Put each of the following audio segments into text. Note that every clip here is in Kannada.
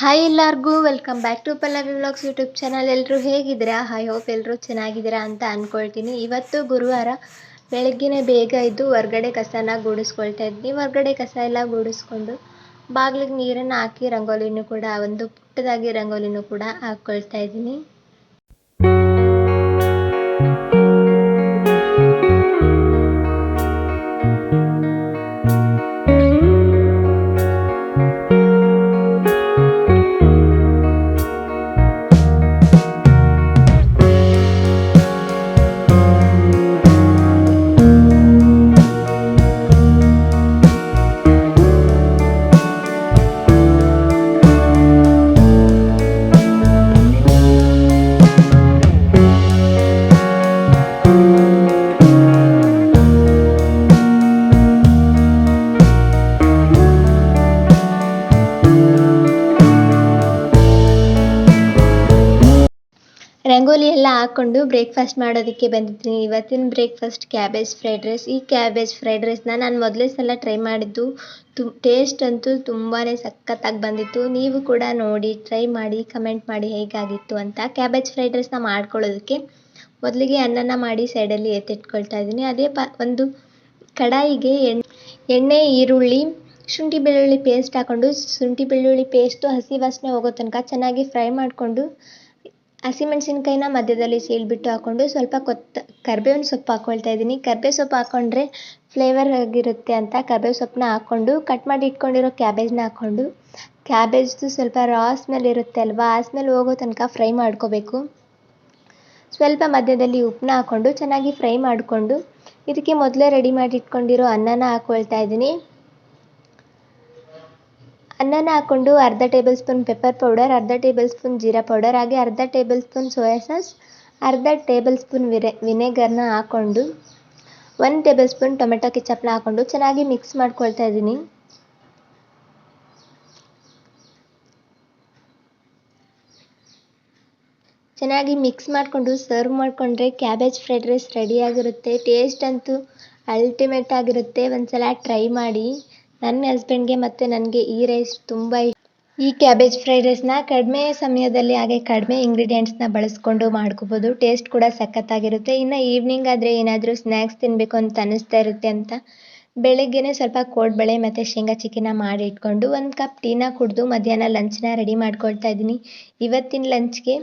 ಹಾಯ್ ಎಲ್ಲರಿಗೂ welcome back to Pallavi vlogs YouTube channel ಎಲ್ಲರೂ ಹೇಗಿದ್ದೀರಾ? ಐ ಹೋಪ್ ಎಲ್ಲರೂ ಚೆನ್ನಾಗಿದ್ದೀರಾ ಅಂತ ಅಂದ್ಕೊಳ್ತೀನಿ ಇವತ್ತು ಗುರುವಾರ ಬೆಳಗ್ಗೆನೇ ಬೇಗ ಇದ್ದು ಹೊರ್ಗಡೆ ಕಸನ ಗೂಡಿಸ್ಕೊಳ್ತಾ ಇದ್ದೀನಿ ಹೊರ್ಗಡೆ ಕಸ ಎಲ್ಲ ಗೂಡಿಸ್ಕೊಂಡು ಬಾಗಿಲಿಗೆ ನೀರನ್ನು ಹಾಕಿ, ರಂಗೋಲಿನೂ ಕೂಡ, ಒಂದು ಪುಟ್ಟದಾಗಿ ರಂಗೋಲಿನೂ ಕೂಡ ಹಾಕ್ಕೊಳ್ತಾ ಇದ್ದೀನಿ. ರಂಗೋಲಿ ಎಲ್ಲ ಹಾಕೊಂಡು ಬ್ರೇಕ್ಫಾಸ್ಟ್ ಮಾಡೋದಕ್ಕೆ ಬಂದಿದ್ದೀನಿ. ಇವತ್ತಿನ ಬ್ರೇಕ್ಫಾಸ್ಟ್ ಕ್ಯಾಬೇಜ್ ಫ್ರೈಡ್ ರೈಸ್ ಈ ಕ್ಯಾಬೇಜ್ ಫ್ರೈಡ್ ರೈಸ್ನ ನಾನು ಮೊದಲೇ ಸಲ ಟ್ರೈ ಮಾಡಿದ್ದು. ತು ಟೇಸ್ಟ್ ಅಂತೂ ತುಂಬಾ ಸಖತ್ತಾಗಿ ಬಂದಿತ್ತು. ನೀವು ಕೂಡ ನೋಡಿ ಟ್ರೈ ಮಾಡಿ ಕಮೆಂಟ್ ಮಾಡಿ ಹೇಗಾಗಿತ್ತು ಅಂತ ಕ್ಯಾಬೇಜ್ ಫ್ರೈಡ್ ರೈಸ್ನ ಮಾಡ್ಕೊಳ್ಳೋದಕ್ಕೆ ಮೊದಲಿಗೆ ಅನ್ನನ ಮಾಡಿ ಸೈಡಲ್ಲಿ ಎತ್ತಿಟ್ಕೊಳ್ತಾ ಇದ್ದೀನಿ. ಅದೇ ಪ, ಒಂದು ಕಡಾಯಿಗೆ ಎಣ್ಣೆ ಎಣ್ಣೆ, ಈರುಳ್ಳಿ, ಶುಂಠಿ ಬೆಳ್ಳುಳ್ಳಿ ಪೇಸ್ಟ್ ಹಾಕ್ಕೊಂಡು ಶುಂಠಿ ಬೆಳ್ಳುಳ್ಳಿ ಪೇಸ್ಟು ಹಸಿ ವಾಸನೆ ಹೋಗೋ ತನಕ ಚೆನ್ನಾಗಿ ಫ್ರೈ ಮಾಡಿಕೊಂಡು ಹಸಿಮೆಣ್ಸಿನ್ಕಾಯಿನ ಮಧ್ಯದಲ್ಲಿ ಸೀಳ್ಬಿಟ್ಟು ಹಾಕ್ಕೊಂಡು ಸ್ವಲ್ಪ ಕೊತ್ತ, ಕರ್ಬೇವಿನ ಸೊಪ್ಪು ಹಾಕ್ಕೊಳ್ತಾ ಇದ್ದೀನಿ. ಕರ್ಬೇವು ಸೊಪ್ಪು ಹಾಕ್ಕೊಂಡ್ರೆ ಫ್ಲೇವರ್ ಆಗಿರುತ್ತೆ ಅಂತ ಕರ್ಬೇವು ಸೊಪ್ಪನ್ನ ಹಾಕ್ಕೊಂಡು ಕಟ್ ಮಾಡಿ ಇಟ್ಕೊಂಡಿರೋ ಕ್ಯಾಬೇಜ್ನ ಹಾಕ್ಕೊಂಡು ಕ್ಯಾಬೇಜ್ದು ಸ್ವಲ್ಪ ರಾ ಸ್ಮೆಲ್ ಇರುತ್ತೆ ಅಲ್ವಾ? ಆ ಸ್ಮೆಲ್ ಹೋಗೋ ತನಕ ಫ್ರೈ ಮಾಡ್ಕೋಬೇಕು. ಸ್ವಲ್ಪ ಮಧ್ಯದಲ್ಲಿ ಉಪ್ಪನ್ನ ಹಾಕ್ಕೊಂಡು ಚೆನ್ನಾಗಿ ಫ್ರೈ ಮಾಡಿಕೊಂಡು, ಇದಕ್ಕೆ ಮೊದಲೇ ರೆಡಿ ಮಾಡಿ ಇಟ್ಕೊಂಡಿರೋ ಅನ್ನನ ಹಾಕ್ಕೊಳ್ತಾ ಇದ್ದೀನಿ. ಅನ್ನನ ಹಾಕ್ಕೊಂಡು ಅರ್ಧ ಟೇಬಲ್ ಸ್ಪೂನ್ ಪೆಪ್ಪರ್ ಪೌಡರ್, ಅರ್ಧ ಟೇಬಲ್ ಸ್ಪೂನ್ ಜೀರಾ ಪೌಡರ್, ಹಾಗೆ ಅರ್ಧ ಟೇಬಲ್ ಸ್ಪೂನ್ ಸೋಯಾ ಸಾಸ್, ಅರ್ಧ ಟೇಬಲ್ ಸ್ಪೂನ್ ವಿರೆ, ವಿನೆಗರ್ನ ಹಾಕ್ಕೊಂಡು ಒಂದು ಟೇಬಲ್ ಸ್ಪೂನ್ ಟೊಮೆಟೊ ಕೆಚಪ್ನ ಹಾಕ್ಕೊಂಡು ಚೆನ್ನಾಗಿ ಮಿಕ್ಸ್ ಮಾಡ್ಕೊಳ್ತಾ ಇದ್ದೀನಿ. ಚೆನ್ನಾಗಿ ಮಿಕ್ಸ್ ಮಾಡಿಕೊಂಡು ಸರ್ವ್ ಮಾಡಿಕೊಂಡ್ರೆ ಕ್ಯಾಬೇಜ್ ಫ್ರೈಡ್ ರೈಸ್ ರೆಡಿಯಾಗಿರುತ್ತೆ ಟೇಸ್ಟ್ ಅಂತೂ ಅಲ್ಟಿಮೇಟ್ ಆಗಿರುತ್ತೆ, ಒಂದ್ಸಲ ಟ್ರೈ ಮಾಡಿ. ನನ್ನ ಹಸ್ಬೆಂಡ್ಗೆ ಮತ್ತು ನನಗೆ ಈ ರೈಸ್ ತುಂಬ ಈ ಕ್ಯಾಬೇಜ್ ಫ್ರೈಡ್ ರೈಸ್ನ ಕಡಿಮೆ ಸಮಯದಲ್ಲಿ ಹಾಗೆ ಕಡಿಮೆ ಇಂಗ್ರೀಡಿಯೆಂಟ್ಸ್ನ ಬಳಸ್ಕೊಂಡು ಮಾಡ್ಕೋಬೋದು. ಟೇಸ್ಟ್ ಕೂಡ ಸಖತ್ತಾಗಿರುತ್ತೆ. ಇನ್ನು ಈವ್ನಿಂಗ್ ಆದರೆ ಏನಾದರೂ ಸ್ನ್ಯಾಕ್ಸ್ ತಿನ್ನಬೇಕು ಅಂತ ಅನ್ನಿಸ್ತಾ ಇರುತ್ತೆ ಅಂತ ಬೆಳಗ್ಗೆನೇ ಸ್ವಲ್ಪ ಕೋಡ್ಬಳೆ ಮತ್ತು ಶೇಂಗಾ ಚಿಕ್ಕಿನ ಮಾಡಿ ಇಟ್ಕೊಂಡು ಒಂದು ಕಪ್ ಟೀನ ಕುಡಿದು ಮಧ್ಯಾಹ್ನ ಲಂಚ್ನ ರೆಡಿ ಮಾಡ್ಕೊಳ್ತಾ ಇದ್ದೀನಿ. ಇವತ್ತಿನ ಲಂಚ್ಗೆ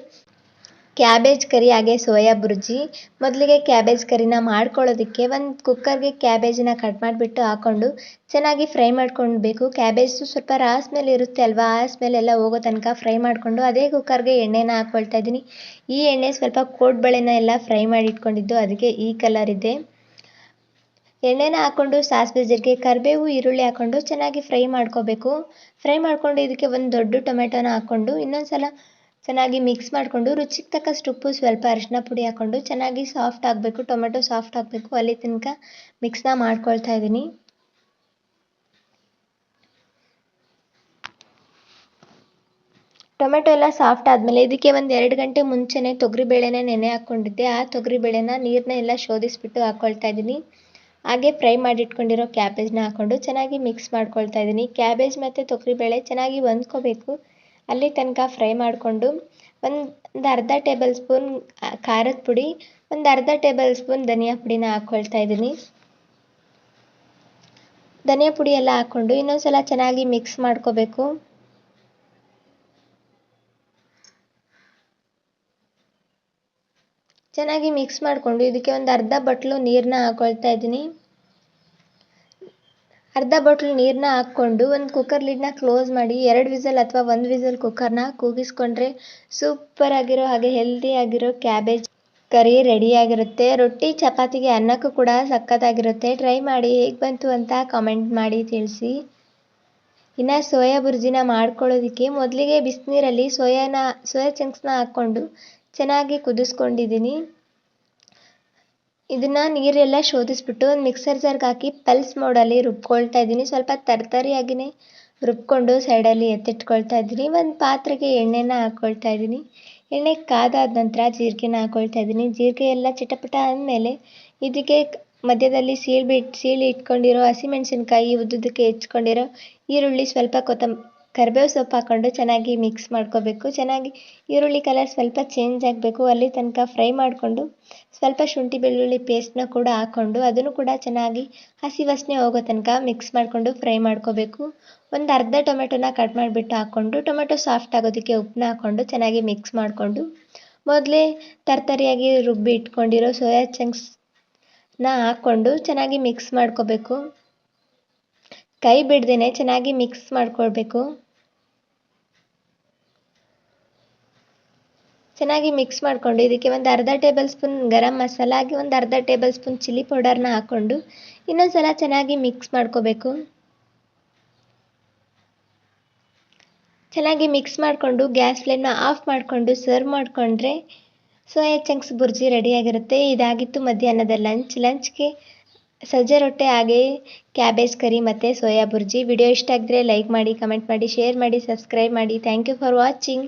ಕ್ಯಾಬೇಜ್ ಕರಿ ಹಾಗೆ ಸೋಯಾ ಬುರ್ಜಿ. ಮೊದಲಿಗೆ ಕ್ಯಾಬೇಜ್ ಕರಿನ ಮಾಡ್ಕೊಳ್ಳೋದಕ್ಕೆ ಒಂದು ಕುಕ್ಕರ್ಗೆ ಕ್ಯಾಬೇಜನ್ನ ಕಟ್ ಮಾಡಿಬಿಟ್ಟು ಹಾಕ್ಕೊಂಡು ಚೆನ್ನಾಗಿ ಫ್ರೈ ಮಾಡ್ಕೊಳ್ಬೇಕು. ಕ್ಯಾಬೇಜು ಸ್ವಲ್ಪ ರಾಸ್ ಮೇಲೆ ಇರುತ್ತೆ ಅಲ್ವಾ? ಆ ಸ್ಮೆಲ್ ಎಲ್ಲ ಹೋಗೋ ತನಕ ಫ್ರೈ ಮಾಡಿಕೊಂಡು ಅದೇ ಕುಕ್ಕರ್ಗೆ ಎಣ್ಣೆನ ಹಾಕ್ಕೊಳ್ತಾ ಇದ್ದೀನಿ. ಈ ಎಣ್ಣೆ ಸ್ವಲ್ಪ ಕೋಡ್ಬಳೆನ ಎಲ್ಲ ಫ್ರೈ ಮಾಡಿ ಇಟ್ಕೊಂಡಿದ್ದು ಅದಕ್ಕೆ ಈ ಕಲರ್ ಇದೆ. ಎಣ್ಣೆನ ಹಾಕ್ಕೊಂಡು ಸಾಸಿವೆ ಜೀರಿಗೆ ಕರಿಬೇವು, ಈರುಳ್ಳಿ ಹಾಕ್ಕೊಂಡು ಚೆನ್ನಾಗಿ ಫ್ರೈ ಮಾಡ್ಕೋಬೇಕು ಫ್ರೈ ಮಾಡ್ಕೊಂಡು ಇದಕ್ಕೆ ಒಂದು ದೊಡ್ಡ ಟೊಮೆಟೊನ ಹಾಕ್ಕೊಂಡು ಇನ್ನೊಂದು ಸಲ ಚೆನ್ನಾಗಿ ಮಿಕ್ಸ್ ಮಾಡಿಕೊಂಡು ರುಚಿಗೆ ತಕ್ಕಷ್ಟು ಉಪ್ಪು, ಸ್ವಲ್ಪ ಅರಿಶಿನ ಪುಡಿ ಹಾಕ್ಕೊಂಡು ಚೆನ್ನಾಗಿ ಸಾಫ್ಟ್ ಆಗಬೇಕು, ಟೊಮೆಟೊ ಸಾಫ್ಟ್ ಆಗಬೇಕು, ಅಲ್ಲಿ ತನಕ ಮಿಕ್ಸ್ನ ಮಾಡ್ಕೊಳ್ತಾ ಇದ್ದೀನಿ. ಟೊಮೆಟೊ ಎಲ್ಲ ಸಾಫ್ಟ್ ಆದಮೇಲೆ ಇದಕ್ಕೆ ಒಂದು ಎರಡು ಗಂಟೆ ಮುಂಚೆನೇ ತೊಗರಿಬೇಳೆನ ನೆನೆ ಹಾಕ್ಕೊಂಡಿದ್ದೆ. ಆ ತೊಗರಿಬೇಳೆನ ನೀರನ್ನ ಎಲ್ಲ ಶೋಧಿಸ್ಬಿಟ್ಟು ಹಾಕ್ಕೊಳ್ತಾ ಇದ್ದೀನಿ. ಹಾಗೆ ಫ್ರೈ ಮಾಡಿಟ್ಕೊಂಡಿರೋ ಕ್ಯಾಬೇಜ್ನ ಹಾಕ್ಕೊಂಡು ಚೆನ್ನಾಗಿ ಮಿಕ್ಸ್ ಮಾಡ್ಕೊಳ್ತಾ ಇದ್ದೀನಿ. ಕ್ಯಾಬೇಜ್ ಮತ್ತು ತೊಗರಿಬೇಳೆ ಚೆನ್ನಾಗಿ ಹೊಂದ್ಕೋಬೇಕು. ಅಲ್ಲಿ ತನಕ ಫ್ರೈ ಮಾಡಿಕೊಂಡು ಒಂದು ಅರ್ಧ ಟೇಬಲ್ ಸ್ಪೂನ್ ಖಾರದ ಪುಡಿ, ಒಂದು ಅರ್ಧ ಟೇಬಲ್ ಸ್ಪೂನ್ ಧನಿಯಾ ಪುಡಿನ ಹಾಕ್ಕೊಳ್ತಾ ಇದ್ದೀನಿ. ಧನಿಯಾ ಪುಡಿ ಎಲ್ಲ ಹಾಕ್ಕೊಂಡು ಇನ್ನೊಂದ್ಸಲ ಚೆನ್ನಾಗಿ ಮಿಕ್ಸ್ ಮಾಡ್ಕೋಬೇಕು. ಚೆನ್ನಾಗಿ ಮಿಕ್ಸ್ ಮಾಡಿಕೊಂಡು ಇದಕ್ಕೆ ಒಂದು ಅರ್ಧ ಬಟ್ಲು ನೀರನ್ನ ಹಾಕ್ಕೊಳ್ತಾ ಇದ್ದೀನಿ. ಅರ್ಧ ಬಾಟ್ಲ್ ನೀರನ್ನ ಹಾಕ್ಕೊಂಡು ಒಂದು ಕುಕ್ಕರ್ ಲಿಡ್ನ ಕ್ಲೋಸ್ ಮಾಡಿ ಎರಡು ವಿಸಲ್ ಅಥವಾ ಒಂದು ವಿಸಲ್ ಕುಕ್ಕರ್ನ ಕೂಗಿಸ್ಕೊಂಡ್ರೆ ಸೂಪರ್ ಆಗಿರೋ ಹಾಗೆ ಹೆಲ್ದಿ ಆಗಿರೋ ಕ್ಯಾಬೇಜ್ ಕರಿ ರೆಡಿಯಾಗಿರುತ್ತೆ ರೊಟ್ಟಿ, ಚಪಾತಿಗೆ ಅನ್ನಕ್ಕೂ ಕೂಡ ಸಖತ್ತಾಗಿರುತ್ತೆ ಟ್ರೈ ಮಾಡಿ ಹೇಗೆ ಬಂತು ಅಂತ ಕಾಮೆಂಟ್ ಮಾಡಿ ತಿಳಿಸಿ. ಇನ್ನು ಸೋಯಾ ಬುರ್ಜಿನ ಮಾಡ್ಕೊಳ್ಳೋದಕ್ಕೆ ಮೊದಲಿಗೆ ಬಿಸಿನೀರಲ್ಲಿ ಸೋಯಾನ, ಸೋಯಾ ಚಂಕ್ಸ್ನ ಹಾಕ್ಕೊಂಡು ಚೆನ್ನಾಗಿ ಕುದಿಸ್ಕೊಂಡಿದ್ದೀನಿ. ಇದನ್ನು ನೀರೆಲ್ಲ ಶೋಧಿಸ್ಬಿಟ್ಟು ಒಂದು ಮಿಕ್ಸರ್ ಜಾರ್ಗೆ ಹಾಕಿ ಪಲ್ಸ್ ಮೋಡಲ್ಲಿ ರುಬ್ಕೊಳ್ತಾ ಇದ್ದೀನಿ. ಸ್ವಲ್ಪ ತರ್ತರಿಯಾಗಿಯೇ ರುಬ್ಕೊಂಡು ಸೈಡಲ್ಲಿ ಎತ್ತಿಟ್ಕೊಳ್ತಾ ಇದ್ದೀನಿ. ಒಂದು ಪಾತ್ರೆಗೆ ಎಣ್ಣೆನ ಹಾಕ್ಕೊಳ್ತಾ ಇದ್ದೀನಿ. ಎಣ್ಣೆ ಕಾದಾದ ನಂತರ ಜೀರಿಗೆನ ಹಾಕ್ಕೊಳ್ತಾ ಇದ್ದೀನಿ. ಜೀರಿಗೆ ಎಲ್ಲ ಚಿಟಪಟ ಆದಮೇಲೆ ಇದಕ್ಕೆ ಮಧ್ಯದಲ್ಲಿ ಸೀಳ್ಬಿಟ್ಟು ಸೀಳಿ ಇಟ್ಕೊಂಡಿರೋ ಹಸಿಮೆಣಸಿನ್ಕಾಯಿ ಉದ್ದುದಕ್ಕೆ ಹೆಚ್ಕೊಂಡಿರೋ ಈರುಳ್ಳಿ, ಸ್ವಲ್ಪ ಕೊತ್ತಂಬ ಕರಿಬೇವು ಸೊಪ್ಪು ಹಾಕ್ಕೊಂಡು ಚೆನ್ನಾಗಿ ಮಿಕ್ಸ್ ಮಾಡ್ಕೋಬೇಕು. ಚೆನ್ನಾಗಿ ಈರುಳ್ಳಿ ಕಲರ್ ಸ್ವಲ್ಪ ಚೇಂಜ್ ಆಗಬೇಕು. ಅಲ್ಲಿ ತನಕ ಫ್ರೈ ಮಾಡಿಕೊಂಡು ಸ್ವಲ್ಪ ಶುಂಠಿ ಬೆಳ್ಳುಳ್ಳಿ ಪೇಸ್ಟ್ನ ಕೂಡ ಹಾಕ್ಕೊಂಡು ಅದನ್ನು ಕೂಡ ಚೆನ್ನಾಗಿ ಹಸಿ ವಾಸನೆ ಹೋಗೋ ತನಕ ಮಿಕ್ಸ್ ಮಾಡಿಕೊಂಡು ಫ್ರೈ ಮಾಡ್ಕೋಬೇಕು. ಒಂದು ಅರ್ಧ ಟೊಮೆಟೊನ ಕಟ್ ಮಾಡಿಬಿಟ್ಟು ಹಾಕ್ಕೊಂಡು ಟೊಮೆಟೊ ಸಾಫ್ಟ್ ಆಗೋದಕ್ಕೆ ಉಪ್ಪನ್ನ ಹಾಕ್ಕೊಂಡು ಚೆನ್ನಾಗಿ ಮಿಕ್ಸ್ ಮಾಡಿಕೊಂಡು ಮೊದಲೇ ತರ್ತರಿಯಾಗಿ ರುಬ್ಬಿ ಇಟ್ಕೊಂಡಿರೋ ಸೋಯಾ ಚಂಕ್ಸ್ನ ಹಾಕ್ಕೊಂಡು ಚೆನ್ನಾಗಿ ಮಿಕ್ಸ್ ಮಾಡ್ಕೋಬೇಕು. ಕೈ ಬಿಡ್ದೇ ಚೆನ್ನಾಗಿ ಮಿಕ್ಸ್ ಮಾಡ್ಕೊಳ್ಬೇಕು. ಚೆನ್ನಾಗಿ ಮಿಕ್ಸ್ ಮಾಡಿಕೊಂಡು ಇದಕ್ಕೆ ಒಂದು ಅರ್ಧ ಟೇಬಲ್ ಸ್ಪೂನ್ ಗರಂ ಮಸಾಲ, ಹಾಗೆ ಒಂದು ಅರ್ಧ ಟೇಬಲ್ ಸ್ಪೂನ್ ಚಿಲ್ಲಿ ಪೌಡರ್ನ ಹಾಕ್ಕೊಂಡು ಇನ್ನೊಂದು ಸಲ ಚೆನ್ನಾಗಿ ಮಿಕ್ಸ್ ಮಾಡ್ಕೋಬೇಕು. ಚೆನ್ನಾಗಿ ಮಿಕ್ಸ್ ಮಾಡಿಕೊಂಡು ಗ್ಯಾಸ್ ಫ್ಲೇಮ್ನ ಆಫ್ ಮಾಡಿಕೊಂಡು ಸರ್ವ್ ಮಾಡಿಕೊಂಡ್ರೆ ಸೋಯಾ ಚಂಕ್ಸ್ ಬುರ್ಜಿ ರೆಡಿಯಾಗಿರುತ್ತೆ ಇದಾಗಿತ್ತು ಮಧ್ಯಾಹ್ನದ ಲಂಚ್ ಲಂಚ್ಗೆ ಸಜ್ಜೆ ರೊಟ್ಟೆ ಹಾಗೆ ಕ್ಯಾಬೇಜ್ ಕರಿ ಮತ್ತು ಸೋಯಾ ಬುರ್ಜಿ. ವಿಡಿಯೋ ಇಷ್ಟ ಆಗಿದ್ರೆ ಲೈಕ್ ಮಾಡಿ ಕಮೆಂಟ್ ಮಾಡಿ ಶೇರ್ ಮಾಡಿ ಸಬ್ಸ್ಕ್ರೈಬ್ ಮಾಡಿ. Thank you for watching